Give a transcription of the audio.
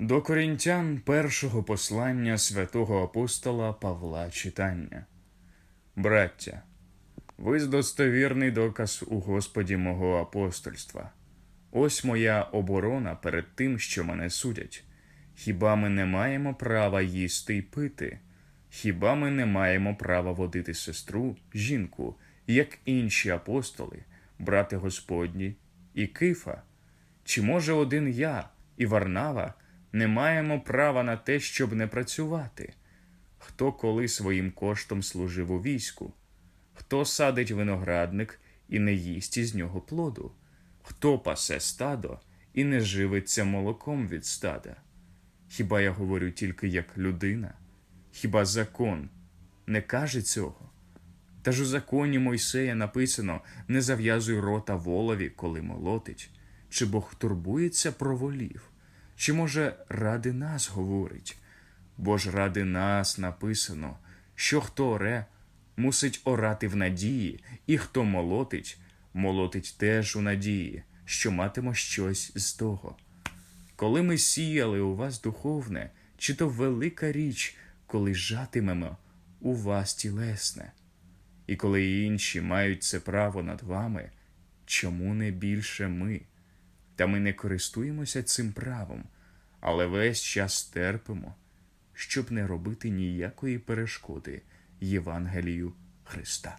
До корінтян першого послання святого апостола Павла читання. Браття, ви достовірний доказ у Господі мого апостольства. Ось моя оборона перед тим, що мене судять. Хіба ми не маємо права їсти й пити? Хіба ми не маємо права водити сестру, жінку, як інші апостоли, брати Господні і Кифа? Чи може один я і Варнава не маємо права на те, щоб не працювати? Хто коли своїм коштом служив у війську? Хто садить виноградник і не їсть із нього плоду? Хто пасе стадо і не живиться молоком від стада? Хіба я говорю тільки як людина? Хіба закон не каже цього? Та ж у законі Мойсея написано не зав'язуй рота волові, коли молотить. Чи Бог турбується про волів? Чи може ради нас говорить? Бо ж ради нас написано, що хто оре, мусить орати в надії, і хто молотить, молотить теж у надії, що матиме щось з того. Коли ми сіяли у вас духовне, чи то велика річ, коли жатимемо у вас тілесне. І коли інші мають це право над вами, чому не більше ми? Та ми не користуємося цим правом, але весь час терпимо, щоб не робити ніякої перешкоди Євангелію Христа.